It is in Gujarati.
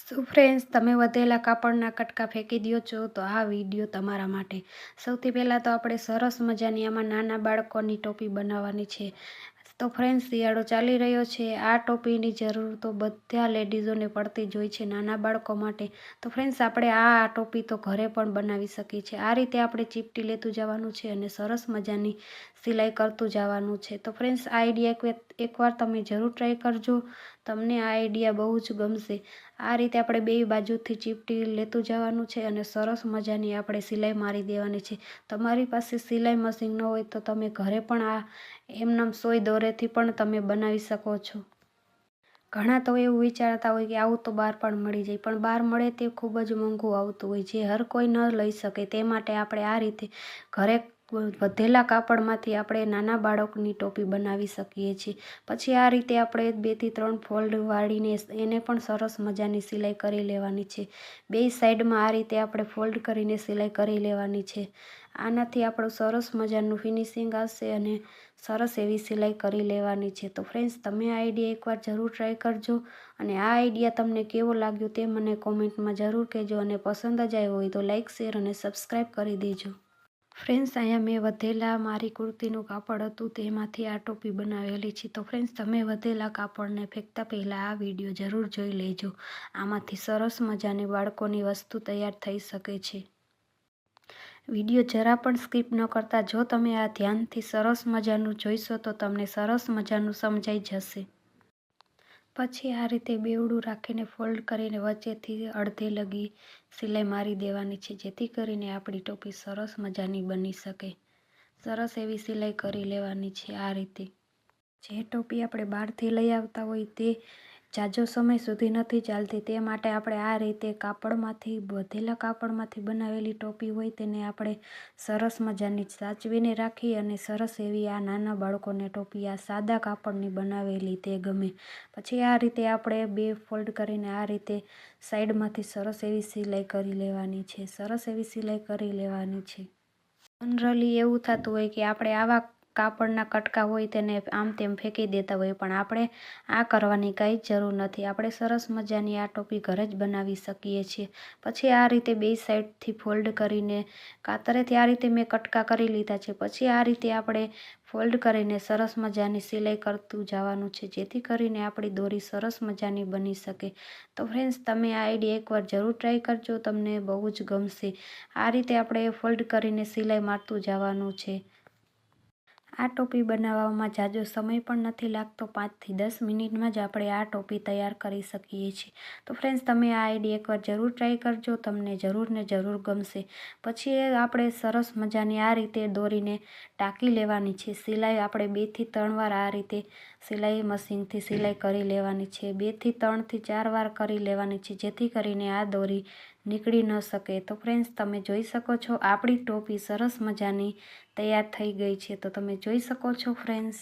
શું ફ્રેન્ડ્સ તમે વધેલા કાપડના કટકા ફેંકી દો છો, તો આ વીડિયો તમારા માટે. સૌથી પહેલાં તો આપણે સરસ મજાની આમાં નાના બાળકોની ટોપી બનાવવાની છે. તો ફ્રેન્ડ્સ શિયાળો ચાલી રહ્યો છે. આ ટોપીની જરૂર તો બધા લેડીઝોને પડતી જ હોય છે, નાના બાળકો માટે. તો ફ્રેન્ડ્સ આપણે આ ટોપી તો ઘરે પણ બનાવી શકીએ છીએ. આ રીતે આપણે ચીપટી લેતું જવાનું છે અને સરસ મજાની સિલાઈ કરતું જવાનું છે. તો ફ્રેન્ડ્સ આઈડિયા એકવાર તમે જરૂર ટ્રાય કરજો. તમને આ આઈડિયા બહુ જ ગમશે. આ રીતે આપણે બે બાજુથી ચીપટી લેતું જવાનું છે અને સરસ મજાની આપણે સિલાઈ મારી દેવાની છે. તમારી પાસે સિલાઈ મશીન ન હોય તો તમે ઘરે પણ આ એમનામ સોય દોરેથી પણ તમે બનાવી શકો છો. ઘણા તો એવું વિચારતા હોય કે આવું તો બહાર પણ મળી જાય, પણ બહાર મળે તે ખૂબ જ મોંઘું આવતું હોય. જે હર કોઈ ન લઈ શકે તે માટે આપણે આ રીતે ઘરે વધેલા કાપડમાંથી આપણે નાના બાળકની ટોપી બનાવી શકીએ છીએ. પછી આ રીતે આપણે બેથી ત્રણ ફોલ્ડ વાળીને એને પણ સરસ મજાની સિલાઈ કરી લેવાની છે. બે સાઈડમાં આ રીતે આપણે ફોલ્ડ કરીને સિલાઈ કરી લેવાની છે. આનાથી આપણું સરસ મજાનું ફિનિશિંગ આવશે અને સરસ એવી સિલાઈ કરી લેવાની છે. તો ફ્રેન્ડ્સ, તમે આ આઈડિયા એકવાર જરૂર ટ્રાય કરજો અને આ આઈડિયા તમને કેવો લાગ્યો તે મને કોમેન્ટમાં જરૂર કહેજો અને પસંદ જ આવ્યો હોય તો લાઇક શેર અને સબસ્ક્રાઈબ કરી દેજો. ફ્રેન્ડ્સ અહીંયા મેં વધેલા મારી કુર્તીનું કાપડ હતું, તેમાંથી આ ટોપી બનાવેલી છે. તો ફ્રેન્ડ્સ તમે વધેલા કાપડને ફેંકતા પહેલાં આ વીડિયો જરૂર જોઈ લેજો. આમાંથી સરસ મજાની બાળકોની વસ્તુ તૈયાર થઈ શકે છે. વીડિયો જરા પણ સ્કીપ ન કરતા. જો તમે આ ધ્યાનથી સરસ મજાનું જોઈશો, તો તમને સરસ મજાનું સમજાઈ જશે. પછી આ રીતે બેવડું રાખીને ફોલ્ડ કરીને વચ્ચેથી અડધે લગી સિલાઈ મારી દેવાની છે, જેથી કરીને આપણી ટોપી સરસ મજાની બની શકે. સરસ એવી સિલાઈ કરી લેવાની છે આ રીતે. જે ટોપી આપણે બહારથી લઈ આવતા હોય તે જાજો સમય સુધી નથી ચાલતી, તે માટે આપણે આ રીતે કાપડમાંથી, વધેલા કાપડમાંથી બનાવેલી ટોપી હોય તેને આપણે સરસ મજાની સાચવીને રાખી અને સરસ એવી આ નાના બાળકોને ટોપી, આ સાદા કાપડની બનાવેલી તે ગમે. પછી આ રીતે આપણે બે ફોલ્ડ કરીને આ રીતે સાઈડમાંથી સરસ એવી સિલાઈ કરી લેવાની છે, સરસ એવી સિલાઈ કરી લેવાની છે. જનરલી એવું થતું હોય કે આપણે આવા કાપડના કટકા હોય તેને આમ તેમ ફેંકી દેતા હોય, પણ આપણે આ કરવાની કંઈ જરૂર નથી. આપણે સરસ મજાની આ ટોપી ઘરે જ બનાવી શકીએ છીએ. પછી આ રીતે બે સાઈડથી ફોલ્ડ કરીને કાતરેથી આ રીતે મેં કટકા કરી લીધા છે. પછી આ રીતે આપણે ફોલ્ડ કરીને સરસ મજાની સિલાઈ કરતું જવાનું છે, જેથી કરીને આપણી દોરી સરસ મજાની બની શકે. તો ફ્રેન્ડ્સ તમે આ આઈડિયા એકવાર જરૂર ટ્રાય કરજો, તમને બહુ જ ગમશે. આ રીતે આપણે ફોલ્ડ કરીને સિલાઈ મારતું જવાનું છે. આ ટોપી બનાવવામાં જાજો સમય પણ નથી લાગતો. પાંચથી દસ મિનિટમાં જ આપણે આ ટોપી તૈયાર કરી શકીએ છીએ. તો ફ્રેન્ડ્સ તમે આ આઈડી એકવાર જરૂર ટ્રાય કરજો. તમને જરૂર ને જરૂર ગમશે. પછી આપણે સરસ મજાની આ રીતે દોરીને ટાંકી લેવાની છે. સિલાઈ આપણે બેથી ત્રણ વાર આ રીતે સિલાઈ મશીનથી સિલાઈ કરી લેવાની છે. બેથી ત્રણથી ચાર વાર કરી લેવાની છે. જેથી કરીને આ દોરી નીકળી ન શકે. તો ફ્રેન્ડ્સ તમે જોઈ શકો છો, આપણી ટોપી સરસ મજાની તૈયાર થઈ ગઈ છે. તો તમે જોઈ શકો છો ફ્રેન્ડ્સ